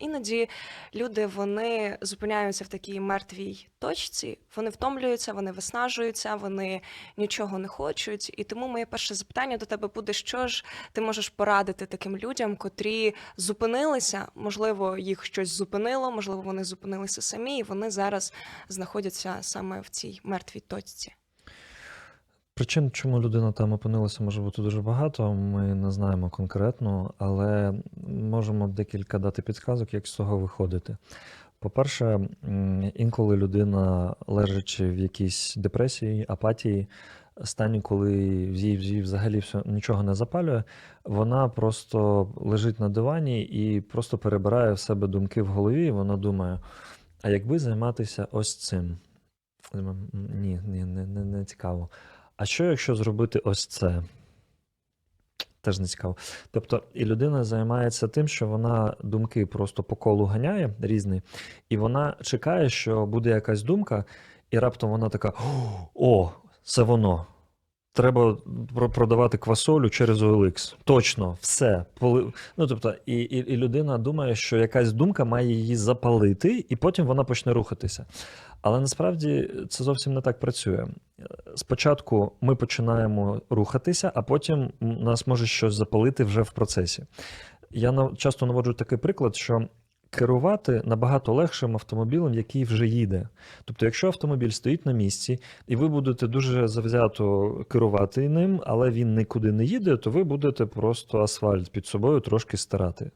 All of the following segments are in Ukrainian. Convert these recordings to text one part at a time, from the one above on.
Іноді люди вони зупиняються в такій мертвій точці, вони втомлюються, вони виснажуються, вони нічого не хочуть. І тому моє перше запитання до тебе буде: що ж ти можеш порадити таким людям, котрі зупинилися? Можливо, їх щось зупинило, можливо, вони зупинилися самі, і вони зараз знаходяться саме в цій мертвій точці. Причин, чому людина там опинилася, може бути дуже багато. Ми не знаємо конкретно, але можемо декілька дати підказок, як з цього виходити. По-перше, інколи людина, лежачи в якійсь депресії, апатії, стані, коли їй їй взагалі все, нічого не запалює, вона просто лежить на дивані і просто перебирає в себе думки в голові. І вона думає: а якби займатися ось цим? Я думаю, «М, Ні, ні, не, не, не цікаво. А що, якщо зробити ось це? Теж не цікаво. Тобто, і людина займається тим, що вона думки просто по колу ганяє різні, і вона чекає, що буде якась думка, і раптом вона така: О, це воно. Треба продавати квасолю через OLX. Точно, все. Ну, тобто, і, і, і людина думає, що якась думка має її запалити, і потім вона почне рухатися. Але насправді це зовсім не так працює. Спочатку ми починаємо рухатися, а потім нас може щось запалити вже в процесі. Я часто наводжу такий приклад, що керувати набагато легшим автомобілем, який вже їде. Тобто, якщо автомобіль стоїть на місці, і ви будете дуже завзято керувати ним, але він нікуди не їде, то ви будете просто асфальт під собою трошки старати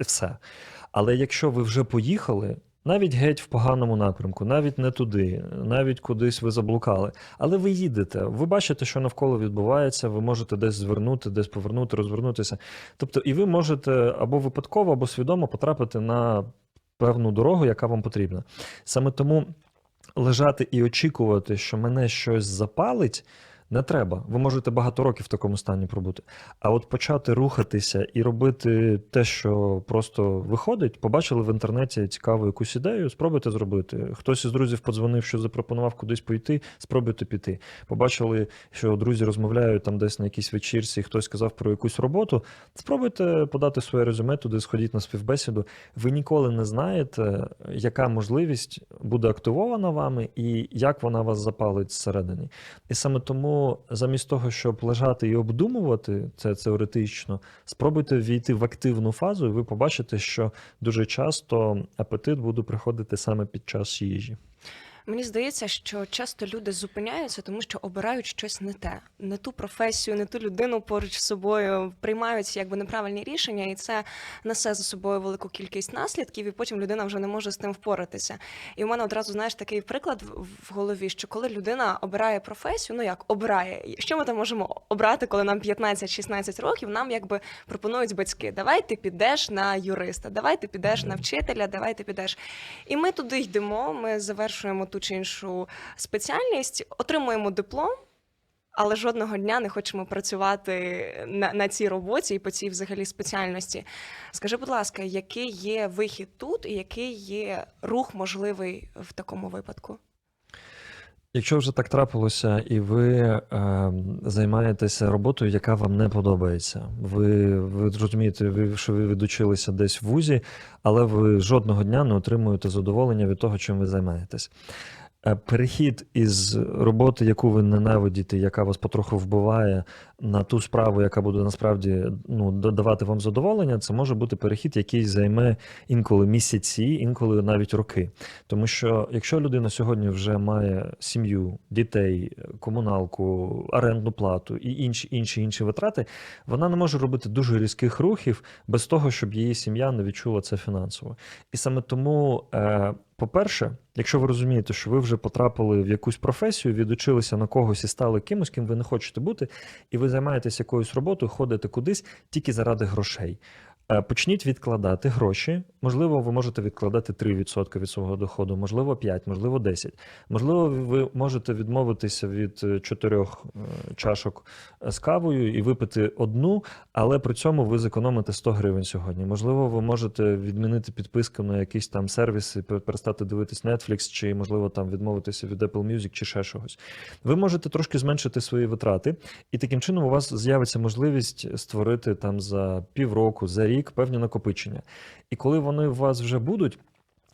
Все. Але якщо ви вже поїхали, навіть геть в поганому напрямку, навіть не туди, навіть кудись ви заблукали. Але ви їдете, ви бачите, що навколо відбувається, ви можете десь звернути, десь повернути, розвернутися. Тобто, і ви можете або випадково, або свідомо потрапити на певну дорогу, яка вам потрібна. Саме тому лежати і очікувати, що мене щось запалить. Не треба. Ви можете багато років в такому стані пробути. А от почати рухатися і робити те, що просто виходить, побачили в інтернеті цікаву якусь ідею, спробуйте зробити. Хтось із друзів подзвонив, що запропонував кудись пойти, спробуйте піти. Побачили, що друзі розмовляють там десь на якійсь вечірці, хтось сказав про якусь роботу. Спробуйте подати своє резюме туди, сходіть на співбесіду. Ви ніколи не знаєте, яка можливість буде активована вами і як вона вас запалить зсередині. І саме тому, замість того, щоб лежати і обдумувати це теоретично, спробуйте війти в активну фазу, і ви побачите, що дуже часто апетит буде приходити саме під час їжі. Мені здається, що часто люди зупиняються, тому що обирають щось не те, не ту професію, не ту людину поруч з собою, приймають якби неправильні рішення, і це несе за собою велику кількість наслідків, і потім людина вже не може з тим впоратися. І у мене одразу знаєш такий приклад в голові, що коли людина обирає професію, ну як обирає, що ми там можемо обрати, коли нам 15-16 років, нам якби пропонують батьки: давай ти підеш на юриста, давай ти підеш на вчителя, давай ти підеш. І ми туди йдемо, ми завершуємо ту чи іншу спеціальність, отримуємо диплом. Але жодного дня не хочемо працювати на, на цій роботі і по цій взагалі спеціальності. Скажи, будь ласка, який є вихід тут і який є рух можливий в такому випадку? Якщо вже так трапилося, і ви е, займаєтеся роботою, яка вам не подобається, ви, ви розумієте, ви, що ви відучилися десь в вузі, але ви жодного дня не отримуєте задоволення від того, чим ви займаєтесь. Е, Перехід із роботи, яку ви ненавидите, яка вас потроху вбиває, на ту справу, яка буде насправді ну, додавати вам задоволення, це може бути перехід, який займе інколи місяці, інколи навіть роки. Тому що якщо людина сьогодні вже має сім'ю, дітей, комуналку, орендну плату і інші інші інші витрати, вона не може робити дуже різких рухів без того, щоб її сім'я не відчула це фінансово. І саме тому. Е, по-перше, якщо ви розумієте, що ви вже потрапили в якусь професію, відучилися на когось і стали кимось, ким ви не хочете бути, і ви займаєтесь якоюсь роботою, ходите кудись тільки заради грошей. Е, Почніть відкладати гроші. Можливо, ви можете відкладати 3% від свого доходу, можливо, 5, можливо, 10. Можливо, ви можете відмовитися від е, чотирьох е, чашок з кавою і випити одну, але при цьому ви зекономите 100 гривень сьогодні. Можливо, ви можете відмінити підписку на якісь там сервіси, пер- перестати дивитись Netflix, чи можливо там відмовитися від Apple Music чи ще чогось. Ви можете трошки зменшити свої витрати, і таким чином у вас з'явиться можливість створити там за півроку, за рік рік певні накопичення. І коли вони у вас вже будуть.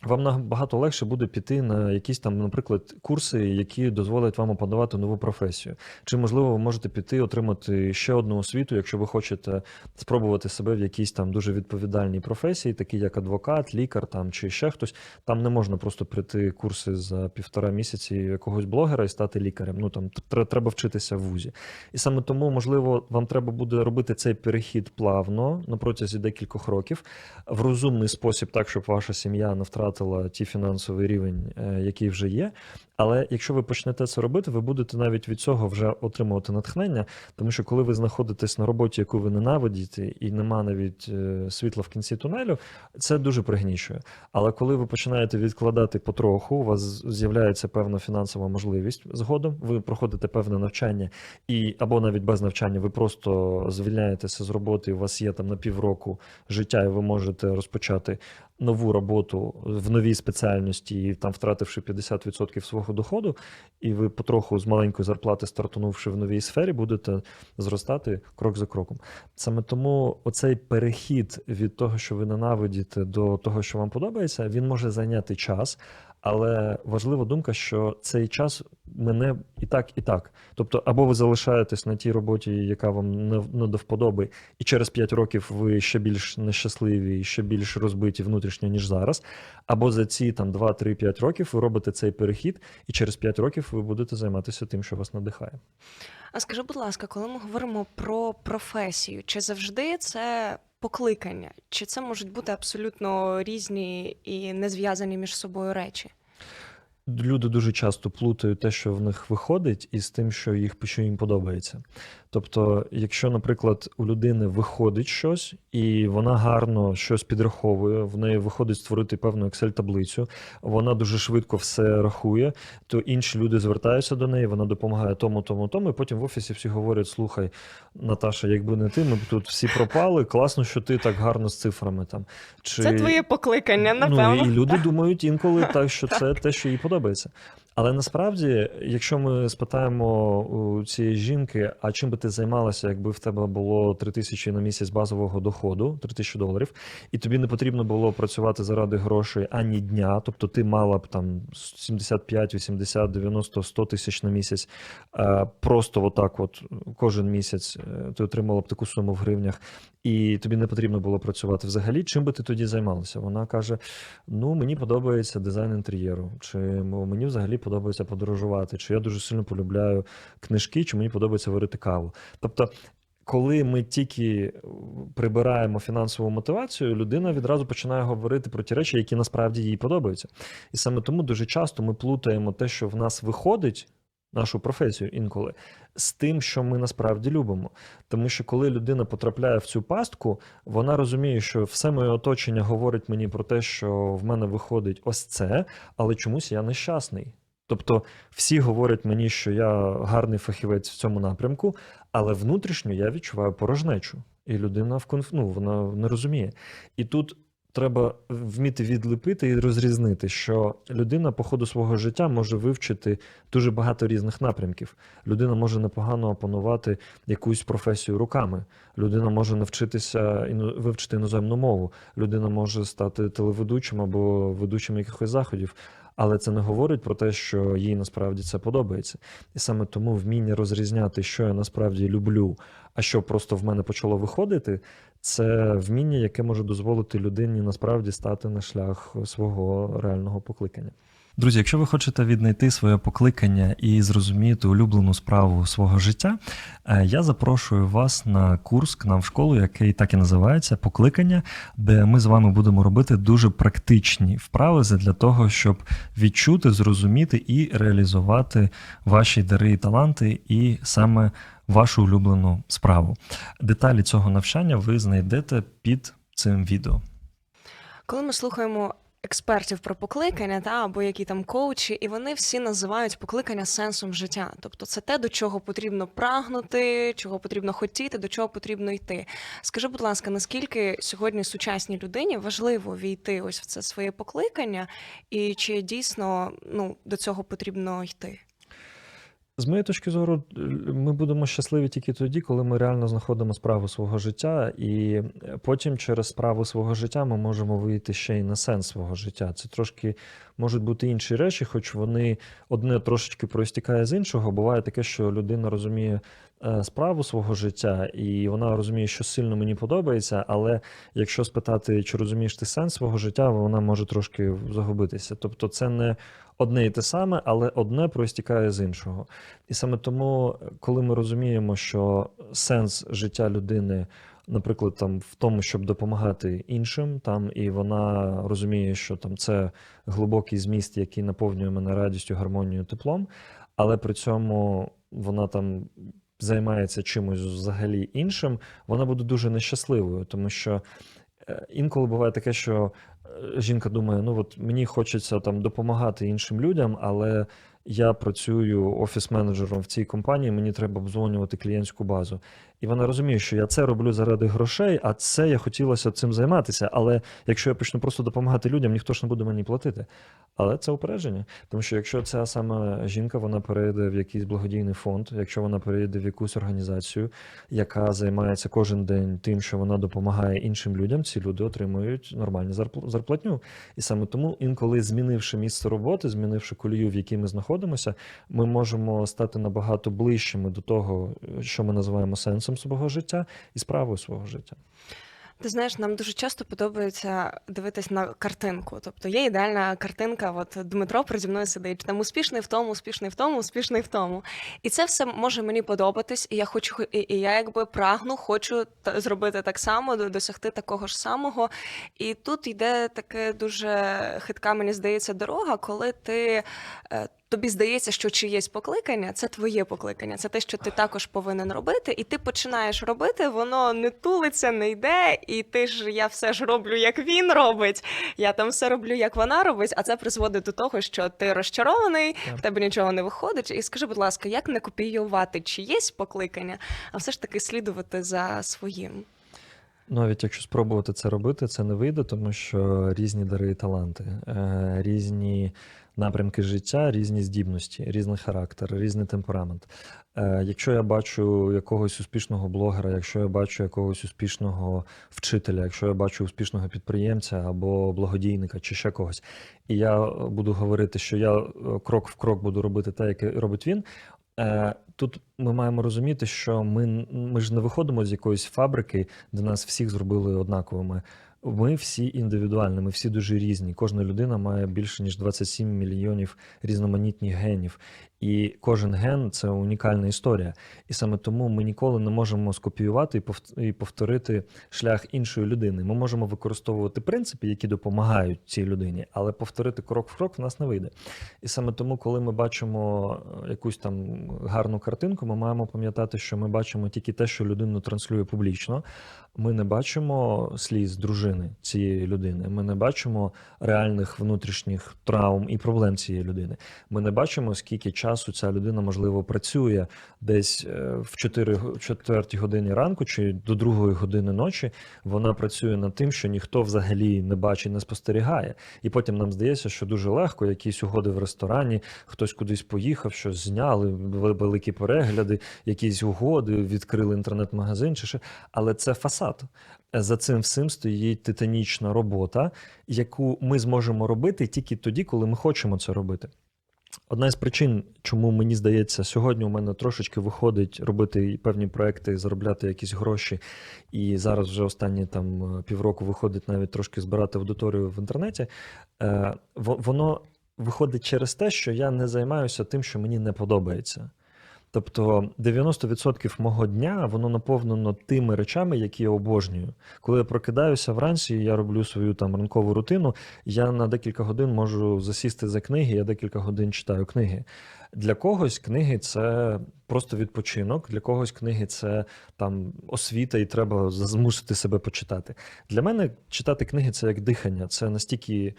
Вам набагато легше буде піти на якісь там, наприклад, курси, які дозволять вам опанувати нову професію. Чи можливо ви можете піти отримати ще одну освіту, якщо ви хочете спробувати себе в якійсь там дуже відповідальній професії, такі як адвокат, лікар там чи ще хтось. Там не можна просто прийти курси за півтора місяці якогось блогера і стати лікарем. Ну там тр- треба вчитися в вузі. І саме тому, можливо, вам треба буде робити цей перехід плавно на протязі декількох років в розумний спосіб, так щоб ваша сім'я не втратила ті фінансовий рівень, е, який вже є. Але якщо ви почнете це робити, ви будете навіть від цього вже отримувати натхнення, тому що коли ви знаходитесь на роботі, яку ви ненавидите, і нема навіть е, світла в кінці тунелю, це дуже пригнічує. Але коли ви починаєте відкладати потроху, у вас з'являється певна фінансова можливість згодом, ви проходите певне навчання, і або навіть без навчання, ви просто звільняєтеся з роботи, у вас є там на півроку життя, і ви можете розпочати нову роботу в новій спеціальності, і там втративши 50% свого доходу, і ви потроху з маленької зарплати, стартунувши в новій сфері, будете зростати крок за кроком. Саме тому оцей перехід від того, що ви ненавидіте, до того, що вам подобається, він може зайняти час. Але важлива думка, що цей час мене і так, і так. Тобто, або ви залишаєтесь на тій роботі, яка вам не, не до вподоби, і через 5 років ви ще більш нещасливі, ще більш розбиті внутрішньо, ніж зараз. Або за ці там 2-3-5 років ви робите цей перехід, і через 5 років ви будете займатися тим, що вас надихає. А скажи, будь ласка, коли ми говоримо про професію, чи завжди це покликання, чи це можуть бути абсолютно різні і не зв'язані між собою речі? Люди дуже часто плутають те, що в них виходить, із тим, що їх що їм подобається. Тобто, якщо, наприклад, у людини виходить щось, і вона гарно щось підраховує, в неї виходить створити певну Excel-таблицю, вона дуже швидко все рахує, то інші люди звертаються до неї, вона допомагає тому, тому, тому. І потім в офісі всі говорять: слухай, Наташа, якби не ти, ми б тут всі пропали. Класно, що ти так гарно з цифрами там. Чи... Це твоє покликання, напевно. Ну, і люди думають інколи так, що це те, що їй подобається. Але насправді, якщо ми спитаємо у цієї жінки, а чим би ти займалася, якби в тебе було 3 тисячі на місяць базового доходу, 3 тисячі доларів, і тобі не потрібно було працювати заради грошей ані дня, тобто ти мала б там 75, 80, 90, 100 тисяч на місяць, е, просто отак, от кожен місяць е, ти отримала б таку суму в гривнях, і тобі не потрібно було працювати взагалі. Чим би ти тоді займалася? Вона каже: Ну, мені подобається дизайн інтер'єру, чи мені взагалі подобається подорожувати, чи я дуже сильно полюбляю книжки, чи мені подобається варити каву. Тобто, коли ми тільки прибираємо фінансову мотивацію, людина відразу починає говорити про ті речі, які насправді їй подобаються. І саме тому дуже часто ми плутаємо те, що в нас виходить. Нашу професію інколи з тим, що ми насправді любимо. Тому що коли людина потрапляє в цю пастку, вона розуміє, що все моє оточення говорить мені про те, що в мене виходить ось це, але чомусь я нещасний. Тобто всі говорять мені, що я гарний фахівець в цьому напрямку, але внутрішньо я відчуваю порожнечу. І людина в конф... ну, вона не розуміє. І тут треба вміти відлепити і розрізнити, що людина по ходу свого життя може вивчити дуже багато різних напрямків. Людина може непогано опанувати якусь професію руками. Людина може навчитися вивчити іноземну мову. Людина може стати телеведучим або ведучим якихось заходів. Але це не говорить про те, що їй насправді це подобається. І саме тому вміння розрізняти, що я насправді люблю, а що просто в мене почало виходити, це вміння, яке може дозволити людині насправді стати на шлях свого реального покликання. Друзі, якщо ви хочете віднайти своє покликання і зрозуміти улюблену справу свого життя, е, я запрошую вас на курс к нам в школу, який так і називається Покликання, де ми з вами будемо робити дуже практичні вправи для того, щоб відчути, зрозуміти і реалізувати ваші дари і таланти, і саме вашу улюблену справу. Деталі цього навчання ви знайдете під цим відео. Коли ми слухаємо експертів про покликання, та або які там коучі, і вони всі називають покликання сенсом життя. Тобто це те, до чого потрібно прагнути, чого потрібно хотіти, до чого потрібно йти. Скажи, будь ласка, наскільки сьогодні сучасній людині важливо війти ось в це своє покликання, і чи дійсно ну до цього потрібно йти? З моєї точки зору, е, ми будемо щасливі тільки тоді, коли ми реально знаходимо справу свого життя, і е, потім через справу свого життя ми можемо вийти ще й на сенс свого життя. Це трошки можуть бути інші речі, хоч вони одне трошечки проістікає з іншого. Буває таке, що людина розуміє справу свого життя, і вона розуміє, що сильно мені подобається, але якщо спитати, чи розумієш ти сенс свого життя, вона може трошки загубитися. Тобто, це не одне і те саме, але одне проістікає з іншого. І саме тому, коли ми розуміємо, що сенс життя людини, наприклад, там в тому, щоб допомагати іншим, там і вона розуміє, що там це глибокий зміст, який наповнює мене радістю, гармонією, теплом, але при цьому вона там займається чимось взагалі іншим, вона буде дуже нещасливою, тому що е, інколи буває таке, що е, жінка думає: ну от мені хочеться там допомагати іншим людям, але я працюю офіс-менеджером в цій компанії, мені треба обдзвонювати клієнтську базу. І вона розуміє, що я це роблю заради грошей, а це я хотілося цим займатися. Але якщо я почну просто допомагати людям, ніхто ж не буде мені платити. Але це упередження. Тому що якщо ця сама жінка вона перейде в якийсь благодійний фонд, якщо вона перейде в якусь організацію, яка займається кожен день тим, що вона допомагає іншим людям, ці люди отримують нормальну зарпл- зарплатню. І саме тому, інколи змінивши місце роботи, змінивши колію, в якій ми знаходимося, ми можемо стати набагато ближчими до того, що ми називаємо сенсом свого життя і справою свого життя. Ти знаєш, нам дуже часто подобається дивитись на картинку. Тобто є ідеальна картинка, от Дмитро переді мною сидить, там успішний в тому, успішний в тому, успішний в тому. І це все може мені подобатись, і я хочу, і, і я якби прагну, хочу та- зробити так само, до- досягти такого ж самого. І тут йде таке дуже хитка, мені здається, дорога, коли ти. Тобі здається, що чиєсь покликання це твоє покликання, це те, що ти також повинен робити, і ти починаєш робити, воно не тулиться, не йде, і ти ж я все ж роблю, як він робить. Я там все роблю, як вона робить, а це призводить до того, що ти розчарований, в тебе нічого не виходить. І скажи, будь ласка, як не копіювати чиєсь покликання, а все ж таки слідувати за своїм? Навіть якщо спробувати це робити, це не вийде, тому що різні дари і таланти, е, різні напрямки життя, різні здібності, різний характер, різний темперамент. Е, Якщо я бачу якогось успішного блогера, якщо я бачу якогось успішного вчителя, якщо я бачу успішного підприємця або благодійника чи ще когось, і я буду говорити, що я е, крок в крок буду робити те, яке робить він. Е, Тут ми маємо розуміти, що ми, ми ж не виходимо з якоїсь фабрики, де нас всіх зробили однаковими. Ми всі індивідуальні, ми всі дуже різні. Кожна людина має більше ніж 27 мільйонів різноманітних генів. І кожен ген це унікальна історія. І саме тому ми ніколи не можемо скопіювати і повт- і повторити шлях іншої людини. Ми можемо використовувати принципи, які допомагають цій людині, але повторити крок в крок в нас не вийде. І саме тому, коли ми бачимо е, якусь там гарну картинку, ми маємо пам'ятати, що ми бачимо тільки те, що людина транслює публічно. Ми не бачимо сліз дружини цієї людини. Ми не бачимо реальних внутрішніх травм і проблем цієї людини. Ми не бачимо, скільки часу ця людина, можливо, працює десь е, в 4, го- 4 годині ранку чи до 2 години ночі. Вона працює над тим, що ніхто взагалі не бачить, не спостерігає. І потім нам здається, що дуже легко якісь угоди в ресторані, хтось кудись поїхав, щось зняли, вели- великі перегляди, якісь угоди, відкрили інтернет-магазин чи ще. Але це фасад. За цим всім стоїть титанічна робота, яку ми зможемо робити тільки тоді, коли ми хочемо це робити. Одна з причин, чому мені здається, сьогодні у мене трошечки виходить робити певні проекти, заробляти якісь гроші, і зараз вже останні там е, півроку виходить навіть трошки збирати аудиторію в інтернеті. Е, Воно виходить через те, що я не займаюся тим, що мені не подобається. Тобто 90% мого дня воно наповнено тими речами, які я обожнюю. Коли я прокидаюся вранці, я роблю свою там ранкову рутину. Я на декілька годин можу засісти за книги, я декілька годин читаю книги. Для когось книги це просто відпочинок, для когось книги це там освіта, і треба змусити себе почитати. Для мене читати книги це як дихання, це настільки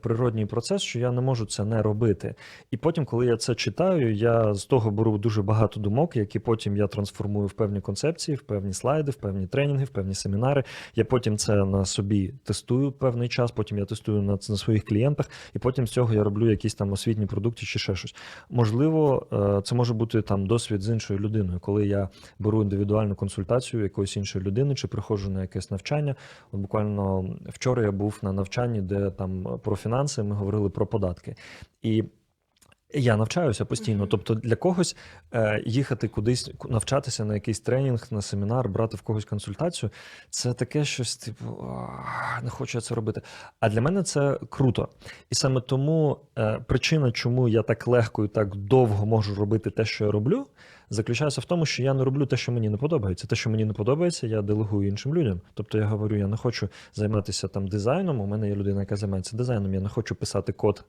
природній процес, що я не можу це не робити. І потім, коли я це читаю, я з того беру дуже багато думок, які потім я трансформую в певні концепції, в певні слайди, в певні тренінги, в певні семінари. Я потім це на собі тестую певний час, потім я тестую на, на своїх клієнтах, і потім з цього я роблю якісь там освітні продукти чи ще щось. Можливо, можливо, е, це може бути там досвід з іншою людиною, коли я беру індивідуальну консультацію якоїсь іншої людини чи приходжу на якесь навчання. От буквально вчора я був на навчанні, де там про фінанси ми говорили про податки. І я навчаюся постійно. Тобто для когось е, їхати кудись навчатися на якийсь тренінг, на семінар, брати в когось консультацію, це таке щось, типу, «А, не хочу я це робити. А для мене це круто. І саме тому е, причина, чому я так легко і так довго можу робити те, що я роблю, заключається в тому, що я не роблю те, що мені не подобається. Те, що мені не подобається, я делегую іншим людям. Тобто я говорю, я не хочу займатися там дизайном. У мене є людина, яка займається дизайном. Я не хочу писати код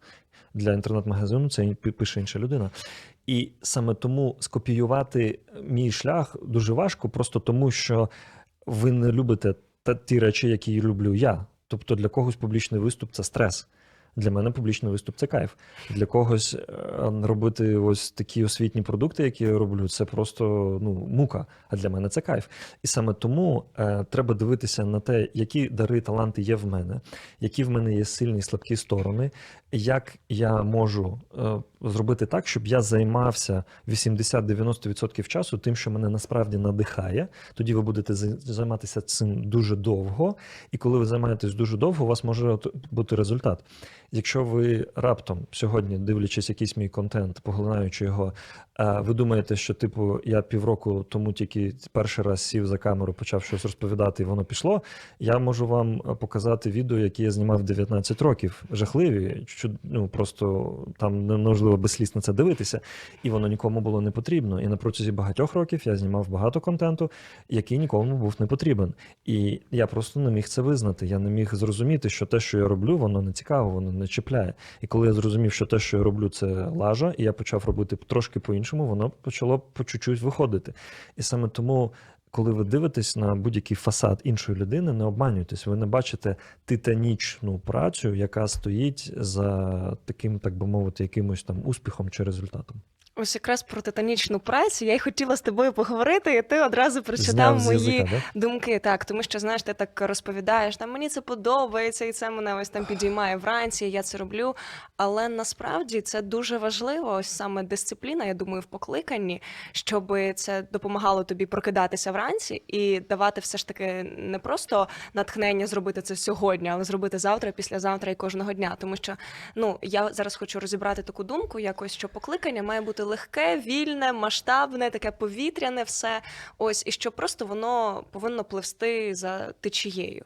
для інтернет-магазину, це пише інша людина. І саме тому скопіювати мій шлях дуже важко, просто тому що ви не любите ті речі, які люблю я. Тобто для когось публічний виступ це стрес. Для мене публічний виступ це кайф. Для когось е, робити ось такі освітні продукти, які я роблю, це просто ну, мука. А для мене це кайф. І саме тому е, треба дивитися на те, які дари, таланти є в мене, які в мене є сильні і слабкі сторони, як я можу е, зробити так, щоб я займався 80-90% часу тим, що мене насправді надихає. Тоді ви будете за- займатися цим дуже довго. І коли ви займаєтесь дуже довго, у вас може бути результат. Якщо ви раптом сьогодні, дивлячись якийсь мій контент, поглинаючи його, е, ви думаєте, що типу я півроку тому тільки перший раз сів за камеру, почав щось розповідати, і воно пішло. Я можу вам е, показати відео, які я знімав 19 років. Жахливі, що ну просто там неможливо без сліз на це дивитися, і воно нікому було не потрібно. І на протязі багатьох років я знімав багато контенту, який нікому був не потрібен. І я просто не міг це визнати. Я не міг зрозуміти, що те, що я роблю, воно не цікаво, воно не чіпляє. І коли я зрозумів, що те, що я роблю, це лажа, і я почав робити трошки по-іншому, воно почало по чуть-чуть виходити. І саме тому. Коли ви дивитесь на будь-який фасад іншої людини, не обманюйтесь, ви не бачите титанічну працю, яка стоїть за таким, так би мовити, якимось там успіхом чи результатом. Ось якраз про титанічну працю я й хотіла з тобою поговорити, і ти одразу прочитав мої язика, да? думки. Так, тому що знаєш, ти так розповідаєш, там мені це подобається, і це мене ось там підіймає вранці, і я це роблю. Але насправді це дуже важливо, ось саме дисципліна, я думаю, в покликанні, щоб це допомагало тобі прокидатися вранці і давати все ж таки не просто натхнення зробити це сьогодні, але зробити завтра, післязавтра і кожного дня. Тому що ну я зараз хочу розібрати таку думку, якось що покликання має бути легке, вільне, масштабне, таке повітряне, все ось, і що просто воно повинно пливсти за течією.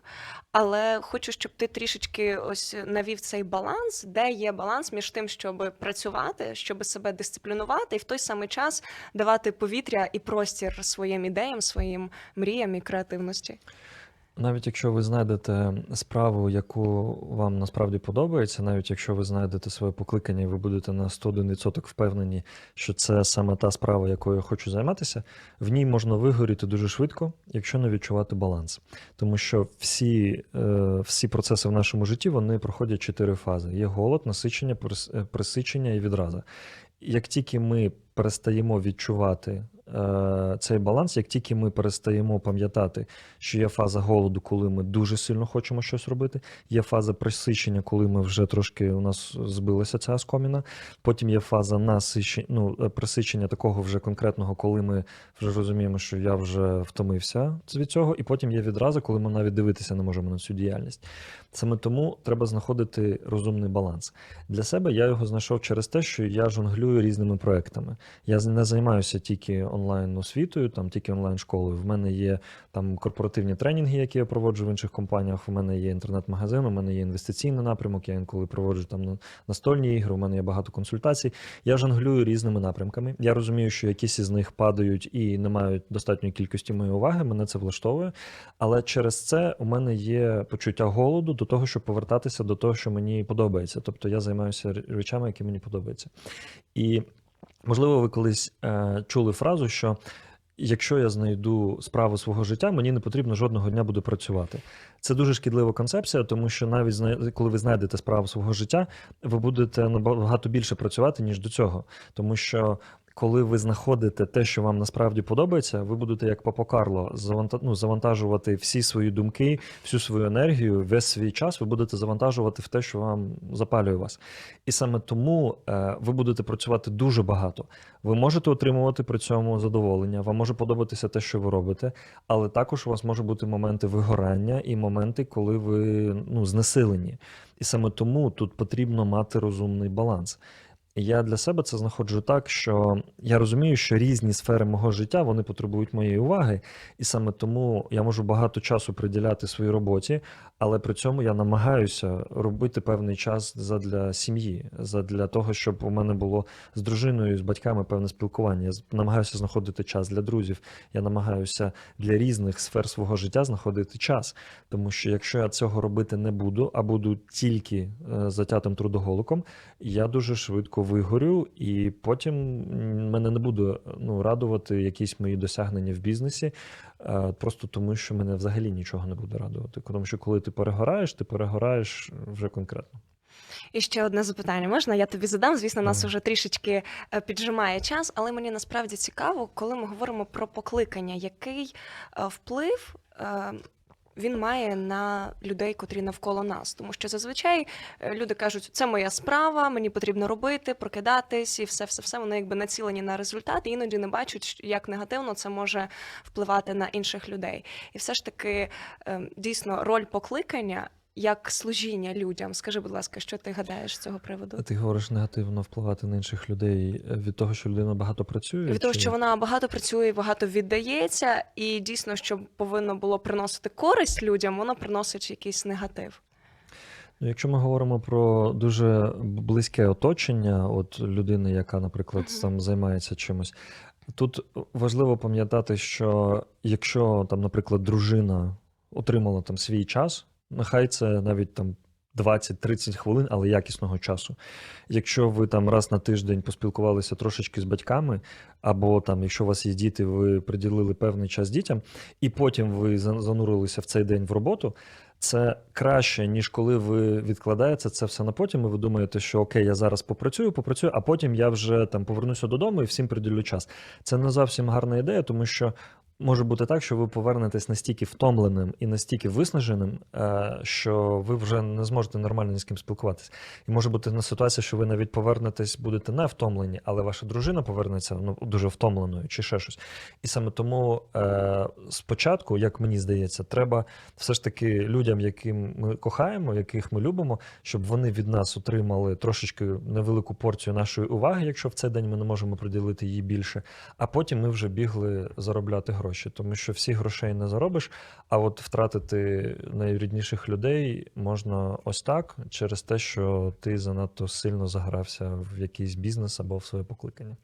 Але хочу, щоб ти трішечки ось навів цей баланс, де є баланс між тим, щоб працювати, щоб себе дисциплінувати, і в той самий час давати повітря і простір своїм ідеям, своїм мріям і креативності. Навіть якщо ви знайдете справу, яку вам насправді подобається, навіть якщо ви знайдете своє покликання, і ви будете на 101% впевнені, що це саме та справа, якою я хочу займатися, в ній можна вигоріти дуже швидко, якщо не відчувати баланс. Тому що всі, е, всі процеси в нашому житті вони проходять чотири фази: є голод, насичення, е, присичення і відраза. Як тільки ми перестаємо відчувати цей баланс, як тільки ми перестаємо пам'ятати, що є фаза голоду, коли ми дуже сильно хочемо щось робити, є фаза присичення, коли ми вже трошки у нас збилася ця оскоміна. Потім є фаза насичення, ну, е, присичення такого вже конкретного, коли ми вже розуміємо, що я вже втомився від цього. І потім є відразу, коли ми навіть дивитися не можемо на цю діяльність. Саме тому треба знаходити розумний баланс. Для себе я його знайшов через те, що я жонглюю різними проектами. Я не займаюся тільки онлайн освітою, там тільки онлайн школою. В мене є там корпоративні тренінги, які я проводжу в інших компаніях. У мене є інтернет-магазин, у мене є інвестиційний напрямок. Я інколи проводжу там на- настольні ігри. У мене є багато консультацій. Я жонглюю різними напрямками. Я розумію, що якісь із них падають і не мають достатньої кількості моєї уваги. Мене це влаштовує. Але через це у мене є почуття голоду до того, щоб повертатися до того, що мені подобається. Тобто я займаюся речами, які мені подобаються. І можливо, ви колись е, чули фразу, що якщо я знайду справу свого життя, мені не потрібно жодного дня буде працювати. Це дуже шкідлива концепція, тому що навіть коли ви знайдете справу свого життя, ви будете набагато більше працювати, ніж до цього. Тому що коли ви знаходите те, що вам насправді подобається, ви будете як Папа Карло ну, завантажувати всі свої думки, всю свою енергію, весь свій час ви будете завантажувати в те, що вам запалює вас. І саме тому е, ви будете працювати дуже багато. Ви можете отримувати при цьому задоволення, вам може подобатися те, що ви робите, але також у вас може бути моменти вигорання і моменти, коли ви ну, знесилені. І саме тому тут потрібно мати розумний баланс. Я для себе це знаходжу так, що я розумію, що різні сфери мого життя вони потребують моєї уваги, і саме тому я можу багато часу приділяти своїй роботі, але при цьому я намагаюся робити певний час задля сім'ї, задля того, щоб у мене було з дружиною, з батьками певне спілкування. Я намагаюся знаходити час для друзів. Я намагаюся для різних сфер свого життя знаходити час. Тому що якщо я цього робити не буду, а буду тільки е, затятим трудоголиком, я дуже швидко вигорю, і потім мене не буде ну, радувати якісь мої досягнення в бізнесі, е, просто тому що мене взагалі нічого не буде радувати. Тому що коли ти перегораєш, ти перегораєш вже конкретно. І ще одне запитання можна? Я тобі задам. Звісно, нас уже трішечки е, піджимає час, але мені насправді цікаво, коли ми говоримо про покликання, який е, вплив. Він має на людей, котрі навколо нас, тому що зазвичай е, люди кажуть, це моя справа, мені потрібно робити, прокидатись, і все, все, все вони якби націлені на результат, і іноді не бачать, як негативно це може впливати на інших людей. І все ж таки, е, дійсно, роль покликання як служіння людям. Скажи, будь ласка, що ти гадаєш з цього приводу? Ти говориш негативно впливати на інших людей е, від того, що людина багато працює. Від того, чи- що вона багато працює, багато віддається, і дійсно, що повинно було приносити користь людям, воно приносить якийсь негатив. Ну, якщо ми говоримо про дуже близьке оточення, от людини, яка, наприклад, Мгм. там займається чимось, тут важливо пам'ятати, що якщо там, наприклад, дружина отримала там свій час, нехай це навіть там 20-30 хвилин, але якісного часу. Якщо ви там раз на тиждень поспілкувалися трошечки з батьками, або там, якщо у вас є діти, ви приділили певний час дітям, і потім ви занурилися в цей день в роботу. Це краще, ніж коли ви відкладаєте це все на потім, і ви думаєте, що окей, я зараз попрацюю, попрацюю, а потім я вже там повернуся додому і всім приділю час. Це не зовсім гарна ідея, тому що може бути так, що ви повернетесь настільки втомленим і настільки виснаженим, е, що ви вже не зможете нормально ні з ким спілкуватися. І може бути на ситуація, що ви навіть повернетесь, будете не втомлені, але ваша дружина повернеться ну, дуже втомленою чи ще щось. І саме тому е, спочатку, як мені здається, треба все ж таки людям, яким ми кохаємо, яких ми любимо, щоб вони від нас отримали трошечки невелику порцію нашої уваги, якщо в цей день ми не можемо приділити їй більше. А потім ми вже бігли заробляти гроші, тому що всіх грошей не заробиш. А от втратити найрідніших людей можна ось так, через те, що ти занадто сильно загрався в якийсь бізнес або в своє покликання.